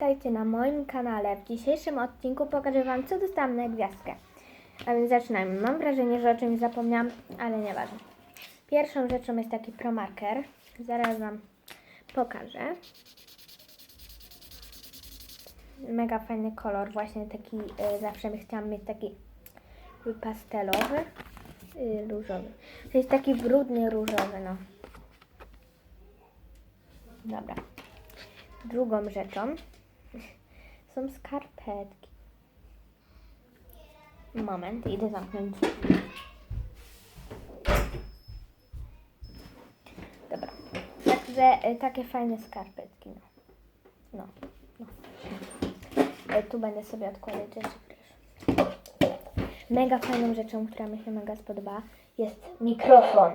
Witajcie na moim kanale. W dzisiejszym odcinku pokażę Wam, co dostałam na gwiazdkę. A więc zaczynajmy. Mam wrażenie, że o czymś zapomniałam, ale nieważne. Pierwszą rzeczą jest taki promarker. Zaraz Wam pokażę. Mega fajny kolor, właśnie taki, y, zawsze chciałam mieć taki pastelowy, y, różowy. To jest taki brudny różowy, no. Dobra. Drugą rzeczą są skarpetki. Moment, idę zamknąć. Dobra. Także y, takie fajne skarpetki. No. No. no. Y, tu będę sobie odkładać rzeczy. Mega fajną rzeczą, która mi się mega spodobała, jest mikrofon.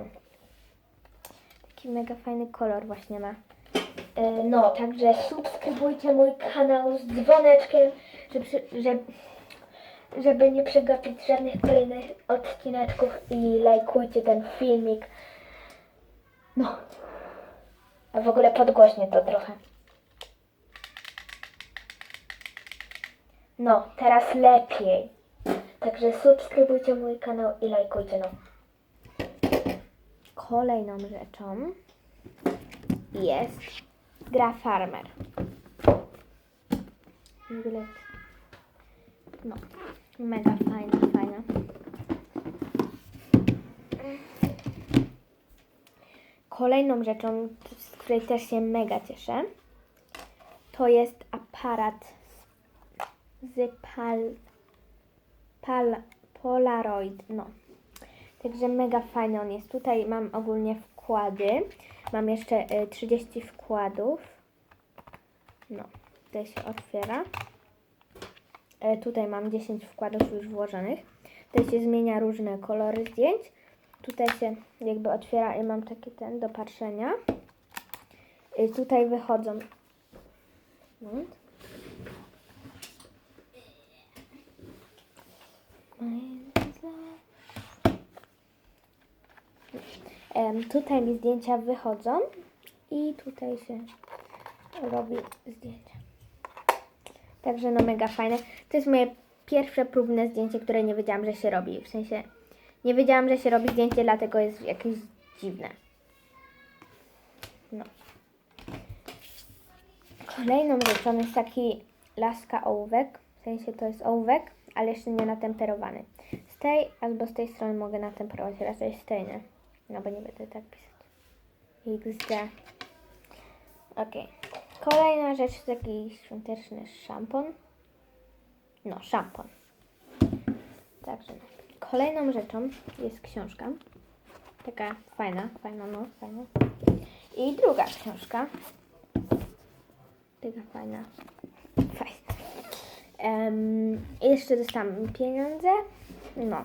Taki mega fajny kolor właśnie ma. E, No, także subskrybujcie mój kanał z dzwoneczkiem, żeby, żeby, żeby nie przegapić żadnych kolejnych odcineczków i lajkujcie ten filmik. No, a w ogóle podgłośnie to trochę. No, teraz lepiej. Także subskrybujcie mój kanał i lajkujcie, no. Kolejną rzeczą jest gra Farmer. No, mega fajna, fajna. Kolejną rzeczą, z której też się mega cieszę, to jest aparat z pal, pal, Polaroid, no. Także mega fajny on jest. Tutaj mam ogólnie wkłady. Mam jeszcze y, 30 wkładów. No, tutaj się otwiera. E, tutaj mam 10 wkładów już włożonych. Tutaj się zmienia różne kolory zdjęć. Tutaj się jakby otwiera i mam taki ten do patrzenia. Y, tutaj wychodzą. Moment. Tutaj mi zdjęcia wychodzą i tutaj się robi zdjęcia. Także no mega fajne. To jest moje pierwsze próbne zdjęcie, które nie wiedziałam, że się robi. W sensie nie wiedziałam, że się robi zdjęcie, dlatego jest jakieś dziwne. No. Kolejną rzeczą jest taki laska ołówek. W sensie to jest ołówek, ale jeszcze nie natemperowany. Z tej albo z tej strony mogę natemperować, raczej z tej, nie? No bo nie będę tak pisać. XD. Ok. Kolejna rzecz to taki świąteczny szampon. No, szampon. Także no. Kolejną rzeczą jest książka. Taka fajna, fajna, no, fajna. I druga książka. Taka fajna. Fajna. Um, jeszcze dostałam pieniądze. No.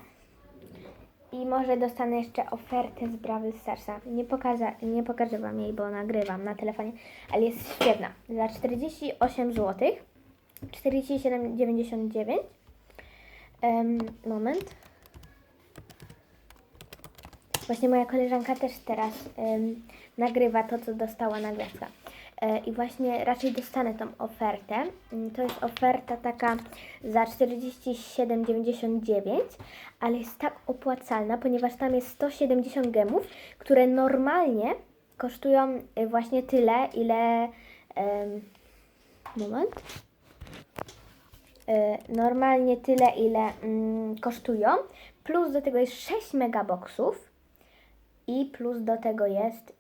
I może dostanę jeszcze ofertę z Brawl Starsa. Nie pokażę, nie pokażę Wam jej, bo nagrywam na telefonie, ale jest świetna. Za 48 zł. 47,99. Um, moment. Właśnie moja koleżanka też teraz em, nagrywa to, co dostała na gwiazdka. E, I właśnie raczej dostanę tą ofertę. Mm, To jest oferta taka za 47,99, ale jest tak opłacalna, ponieważ tam jest 170 gemów, które normalnie kosztują y, właśnie tyle, ile. moment. E, normalnie tyle, ile mm, kosztują. Plus do tego jest 6 megaboxów. I plus do tego jest y,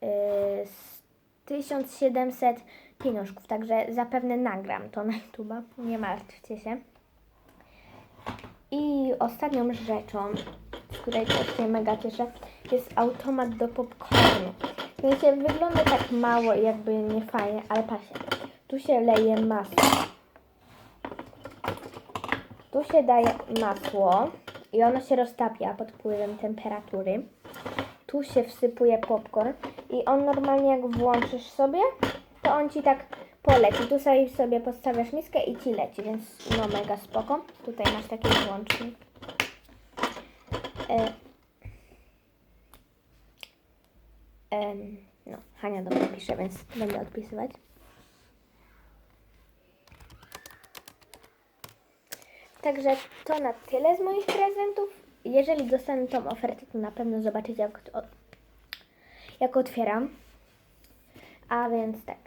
1700 pieniążków. Także zapewne nagram to na YouTube. Nie martwcie się. I ostatnią rzeczą, z której też się mega cieszę, jest automat do popcornu. W sensie wygląda tak mało jakby nie fajnie, ale patrzcie. Tu się leje masło. Tu się daje masło i ono się roztapia pod wpływem temperatury. Tu się wsypuje popcorn i on normalnie jak włączysz sobie, to on ci tak poleci. Tu sobie, sobie postawiasz miskę i ci leci, więc no mega spoko. Tutaj masz taki włącznik. E, no, Hania do mnie pisze, więc będę odpisywać. Także to na tyle z moich prezentów. Jeżeli dostanę tą ofertę, to na pewno zobaczycie, jak, jak otwieram. A więc tak.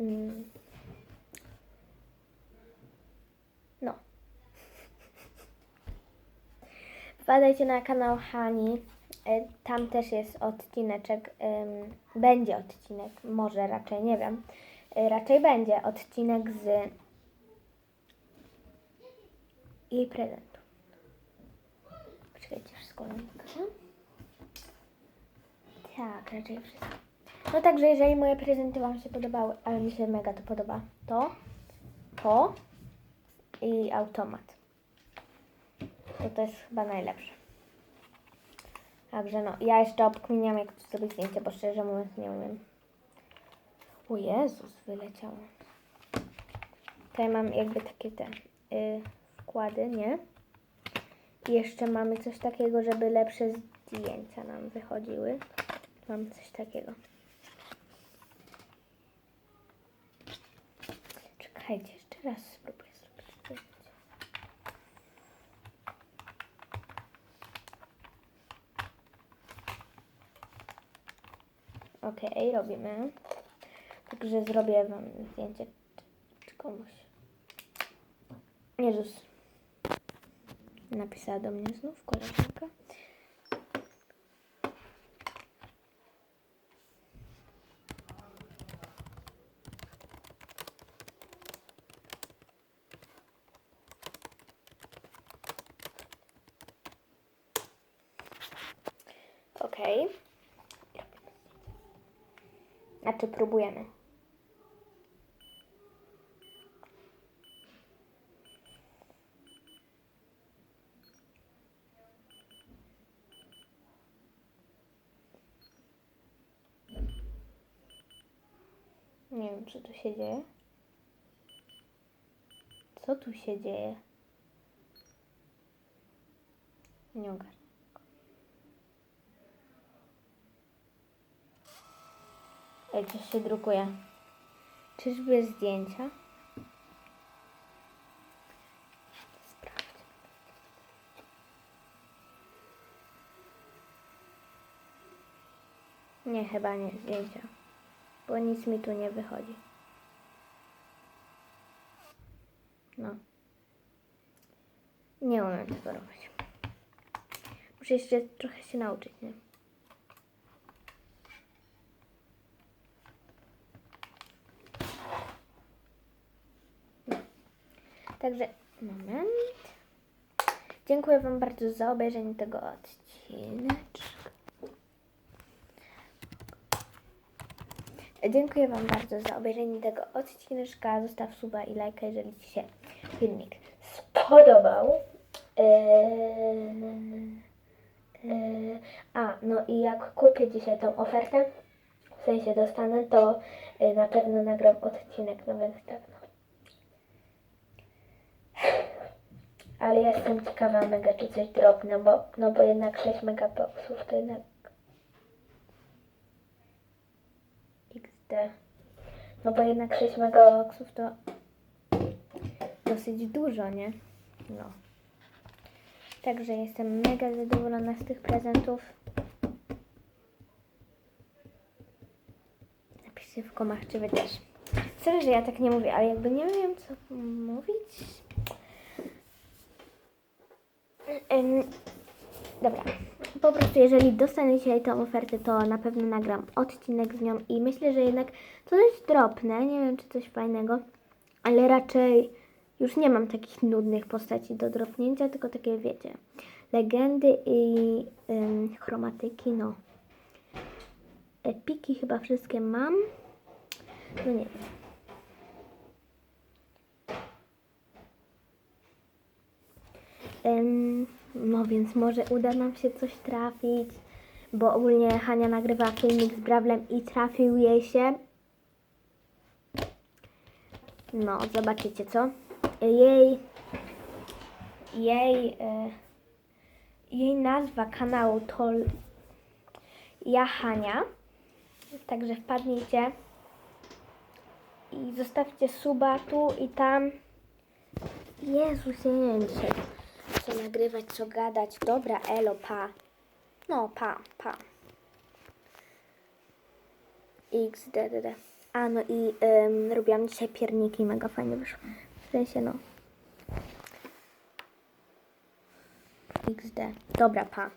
Mm. No. Wpadajcie na kanał Hani. E, Tam też jest odcineczek. Będzie odcinek, może raczej, nie wiem. E, Raczej będzie odcinek z jej prezentu. Poczekajcie, wszystko linka. Tak, raczej wszystko. No także, jeżeli moje prezenty Wam się podobały, ale mi się mega to podoba, to, to i automat. To to jest chyba najlepsze. Także no, ja jeszcze obkminiam, jak tu zrobić zdjęcie, bo szczerze mówiąc nie umiem. O Jezus, wyleciało. Tutaj mam jakby takie te y, wkłady, nie? I jeszcze mamy coś takiego, żeby lepsze zdjęcia nam wychodziły. Mam coś takiego. Czekajcie, jeszcze raz spróbuję zrobić. Okej, robimy. Także zrobię wam zdjęcie komuś. Jezus. Napisała do mnie znów koleżanka. Okej. Znaczy próbujemy. Nie wiem, co tu się dzieje. Co tu się dzieje? Nie ogarnę. Ej, coś się drukuje. Czyżby zdjęcia? Nie, chyba nie zdjęcia. Bo nic mi tu nie wychodzi. No. Nie umiem tego robić. Muszę jeszcze trochę się nauczyć, nie? Także moment. Dziękuję Wam bardzo za obejrzenie tego odcineczka. Dziękuję Wam bardzo za obejrzenie tego odcineczka. Zostaw suba i lajka, jeżeli Ci się filmik spodobał. Eee, eee, a, no i jak kupię dzisiaj tą ofertę, w sensie dostanę, to e, na pewno nagram odcinek, no więc tak no. Ale ja jestem ciekawa mega, czy coś drobne, bo, no bo jednak 6 megaboxów to jednak XD. No bo jednak 6 megaboxów to dosyć dużo, nie? No. Także jestem mega zadowolona z tych prezentów. Napiszcie w komach, czy wy też. Sorry, że ja tak nie mówię, ale jakby nie wiem, co mówić. Ym, dobra. Po prostu, jeżeli dostanę dzisiaj tą ofertę, to na pewno nagram odcinek z nią i myślę, że jednak to jest drobne. Nie wiem, czy coś fajnego, ale raczej już nie mam takich nudnych postaci do dropnięcia, tylko takie, wiecie, legendy i ym, chromatyki, no. Epiki chyba wszystkie mam. No nie wiem. No więc może uda nam się coś trafić, bo ogólnie Hania nagrywa filmik z Brawlem i trafił jej się. No, zobaczycie co. Jej, jej, e, jej nazwa kanału to ja Hania. Także wpadnijcie i zostawcie suba tu i tam. Jezus, ja nie wiem co nagrywać, co gadać. Dobra, elo, pa. No, pa, pa. XDDD. A, no i ym, robiłam dzisiaj pierniki, mega fajnie wyszło. W sensie, no. XD. Dobra, pa.